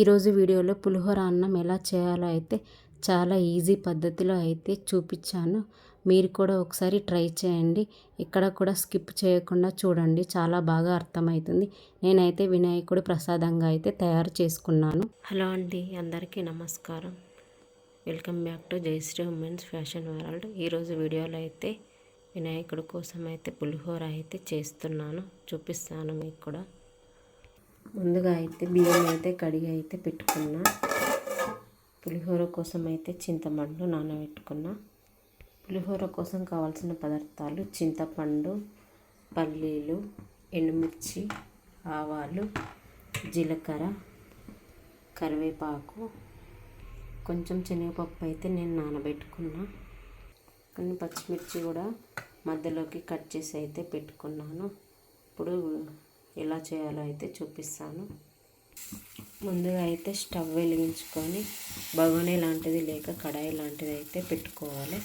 ఈరోజు వీడియోలో పులిహోర అన్నం ఎలా చేయాలో అయితే చాలా ఈజీ పద్ధతిలో అయితే చూపించాను. మీరు కూడా ఒకసారి ట్రై చేయండి. ఇక్కడ కూడా స్కిప్ చేయకుండా చూడండి. చాలా బాగా అర్థమవుతుంది. నేనైతే వినాయకుడు ప్రసాదంగా అయితే తయారు చేసుకున్నాను. హలో అండి అందరికీ నమస్కారం. Welcome back to Jayasri women's fashion world. ఈరోజు వీడియోలో అయితే వినాయకుడి కోసం అయితే పులిహోర అయితే చేస్తున్నాను. చూపిస్తాను మీకు కూడా. ముందుగా అయితే బియ్యం అయితే కడిగి అయితే పెట్టుకున్నా. పులిహోర కోసం అయితే చింతపండు నానబెట్టుకున్నా. పులిహోర కోసం కావాల్సిన పదార్థాలు చింతపండు పల్లీలు ఎండుమిర్చి ఆవాలు జీలకర్ర కరివేపాకు కొంచెం శనగపప్పు అయితే నేను నానబెట్టుకున్నా. కొన్ని పచ్చిమిర్చి కూడా మధ్యలోకి కట్ చేసి అయితే పెట్టుకున్నాను. ఇప్పుడు ఎలా చేయాలో అయితే చూపిస్తాను. ముందుగా అయితే స్టవ్ వెలిగించుకొని బగోనీ లాంటిది లేక కడాయి లాంటిది అయితే పెట్టుకోవాలి.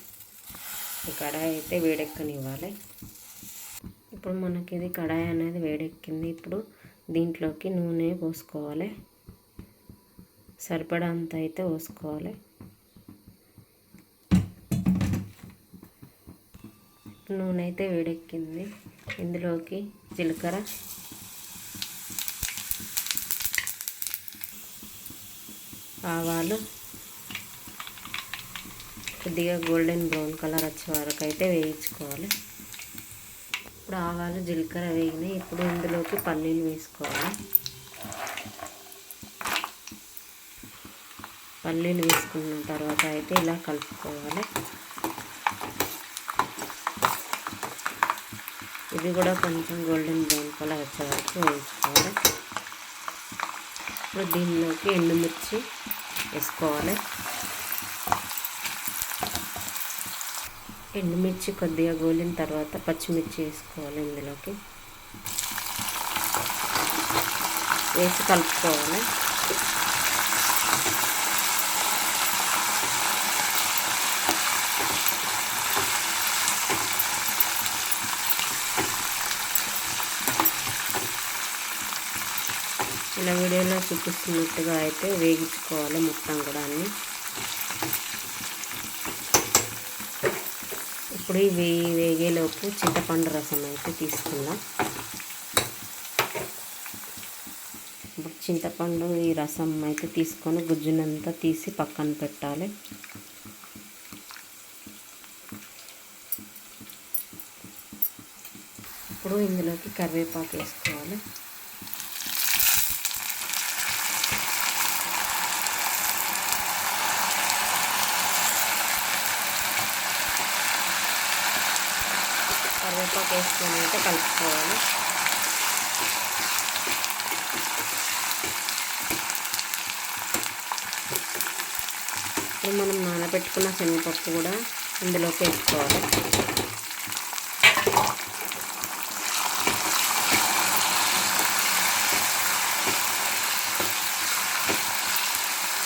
ఈ కడాయి అయితే వేడెక్కనివ్వాలి. ఇప్పుడు మనకి ఇది కడాయి అనేది వేడెక్కింది. ఇప్పుడు దీంట్లోకి నూనె పోసుకోవాలి. సరిపడా అంత అయితే పోసుకోవాలి. నూనె అయితే వేడెక్కింది. ఇందులోకి జీలకర్ర ఆవాలు కొద్దిగా గోల్డెన్ బ్రౌన్ కలర్ వచ్చే వరకు అయితే వేయించుకోవాలి. ఇప్పుడు ఆవాలు జీలకర్ర వేగినాయి. ఇప్పుడు ఇందులోకి పల్లీలు వేసుకోవాలి. పల్లీలు వేసుకున్న తర్వాత అయితే ఇలా కలుపుకోవాలి. ఇది కూడా కొంచెం గోల్డెన్ బ్రౌన్ కలర్ వచ్చే వరకు వేయించుకోవాలి. ఇప్పుడు దీనిలోకి ఎండుమిర్చి వేసుకోవాలి. ఎండుమిర్చి కొద్దిగా గోలిన తర్వాత పచ్చిమిర్చి వేసుకోవాలి ఇందులోకి. వేసి కలుపుకోవాలి. ఇలా వీడియోలో చూపిస్తున్నట్టుగా అయితే వేగించుకోవాలి మొత్తం కూడా అన్నీ ఇప్పుడు ఇవి వేగేలోపు చింతపండు రసం అయితే తీసుకుందాం. ఇప్పుడు చింతపండు ఈ రసం అయితే తీసుకొని గుజ్జునంతా తీసి పక్కన పెట్టాలి. ఇప్పుడు ఇందులోకి కరివేపాకు వేసుకోవాలి. కరివేపాకు వేసుకొని అయితే కలుపుకోవాలి. ఇప్పుడు మనం నానబెట్టుకున్న శనగపప్పు కూడా ఇందులోకి వేసుకోవాలి.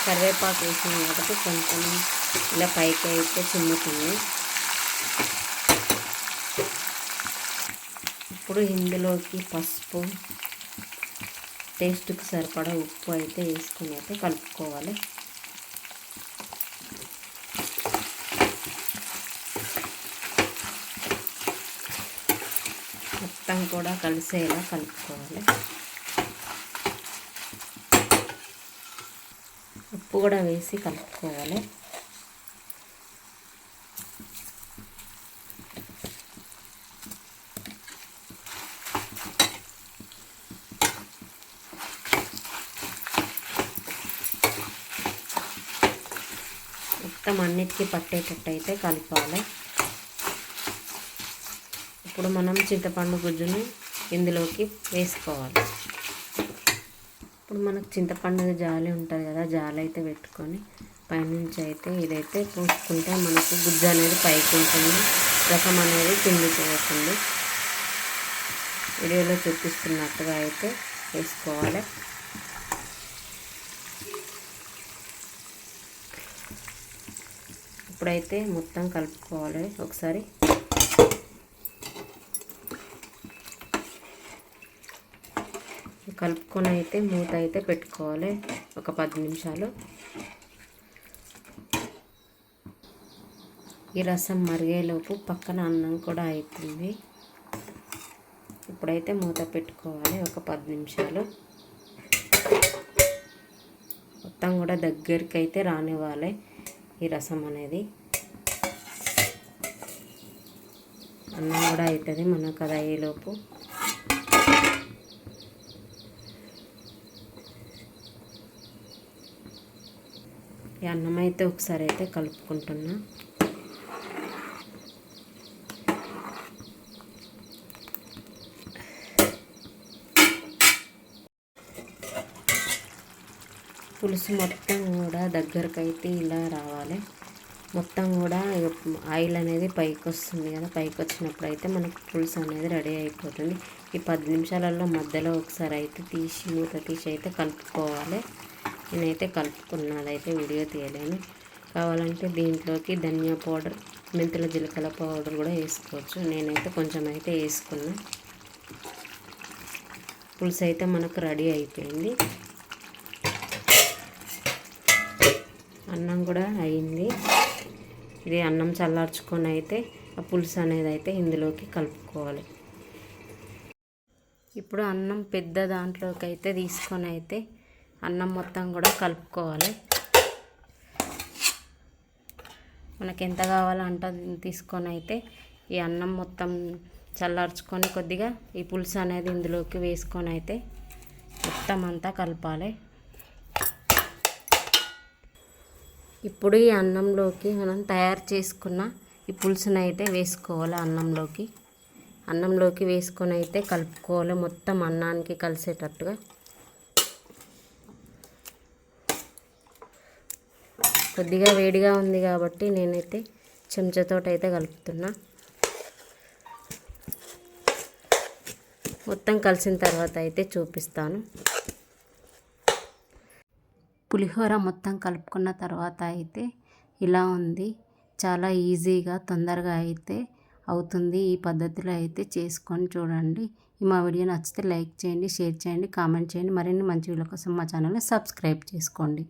కరివేపాకు వేసిన కాబట్టి కొంచెం ఇలా పైకి అయితే చిమ్ముతుంది. ఇప్పుడు ఇందులోకి పసుపు టేస్ట్కి సరిపడా ఉప్పు అయితే వేసుకుని అయితే కలుపుకోవాలి. మొత్తం కూడా కలిసేలా కలుపుకోవాలి. ఉప్పు కూడా వేసి కలుపుకోవాలి. మొత్తం అన్నిటికీ పట్టేటట్టు అయితే కలపాలి ఇప్పుడు మనం చింతపండు గుజ్జుని ఇందులోకి వేసుకోవాలి. ఇప్పుడు మనకు చింతపండు జాలి ఉంటుంది కదా జాలి అయితే పెట్టుకొని పైనుంచి అయితే ఇదైతే పూసుకుంటే మనకు గుజ్జు అనేది పైకి ఉంటుంది. రసం అనేది కిందికి పోతుంది వీడియోలో చూపిస్తున్నట్టుగా అయితే వేసుకోవాలి. ఇప్పుడైతే మొత్తం కలుపుకోవాలి ఒకసారి. కలుపుకొని అయితే మూత అయితే పెట్టుకోవాలి ఒక పది నిమిషాలు. ఈ రసం మరిగేలోపు పక్కన అన్నం కూడా అవుతుంది ఇప్పుడైతే మూత పెట్టుకోవాలి ఒక పది నిమిషాలు. మొత్తం కూడా దగ్గరికి అయితే రానివ్వాలి. ఈ రసం అనేది. అన్నం కూడా అవుతుంది మనకు అది అయ్యేలోపు. ఈ అన్నం అయితే ఒకసారి అయితే కలుపుకుంటున్నా. పులుసు మొత్తం కూడా దగ్గరకు అయితే ఇలా రావాలి. మొత్తం కూడా ఆయిల్ అనేది పైకి వస్తుంది కదా పైకి వచ్చినప్పుడు అయితే మనకు పులుసు అనేది రెడీ అయిపోతుంది. ఈ పది నిమిషాలలో మధ్యలో ఒకసారి అయితే తీసి మూత తీసి అయితే కలుపుకోవాలి. నేనైతే కలుపుకున్నది అయితే వీడియో తీయలేను. కావాలంటే దీంట్లోకి ధనియా పౌడర్ మెంతుల జీలకర్ర పౌడర్ కూడా వేసుకోవచ్చు. నేనైతే కొంచెం అయితే వేసుకున్నాను పులుసు అయితే మనకు రెడీ అయిపోయింది. అన్నం కూడా అయింది. ఇది అన్నం చల్లార్చుకొని అయితే ఆ పులుసు అనేది అయితే ఇందులోకి కలుపుకోవాలి. ఇప్పుడు అన్నం పెద్ద దాంట్లోకి అయితే తీసుకొని అయితే అన్నం మొత్తం కూడా కలుపుకోవాలి. మనకి ఎంత కావాలో అంట తీసుకొని అయితే ఈ అన్నం మొత్తం చల్లార్చుకొని కొద్దిగా ఈ పులుసు అనేది ఇందులోకి వేసుకొని అయితే మొత్తం అంతా కలపాలి. ఇప్పుడు ఈ అన్నంలోకి మనం తయారు చేసుకున్న ఈ పులుసుని అయితే వేసుకోవాలి అన్నంలోకి. అన్నంలోకి వేసుకొని అయితే కలుపుకోవాలి. మొత్తం అన్నానికి కలిసేటట్టుగా. కొద్దిగా వేడిగా ఉంది కాబట్టి నేనైతే చెంచాతోటి అయితే కలుపుతున్నా. మొత్తం కలిసిన తర్వాత అయితే చూపిస్తాను. పులిహోర మొత్తం కలుపుకున్న తర్వాత అయితే ఇలా ఉంది. చాలా ఈజీగా తొందరగా అయితే అవుతుంది ఈ పద్ధతిలో అయితే చేసుకొని చూడండి. మా వీడియో నచ్చితే లైక్ చేయండి షేర్ చేయండి కామెంట్ చేయండి. మరిన్ని మంచి వీడియో కోసం మా ఛానల్ని సబ్స్క్రైబ్ చేసుకోండి.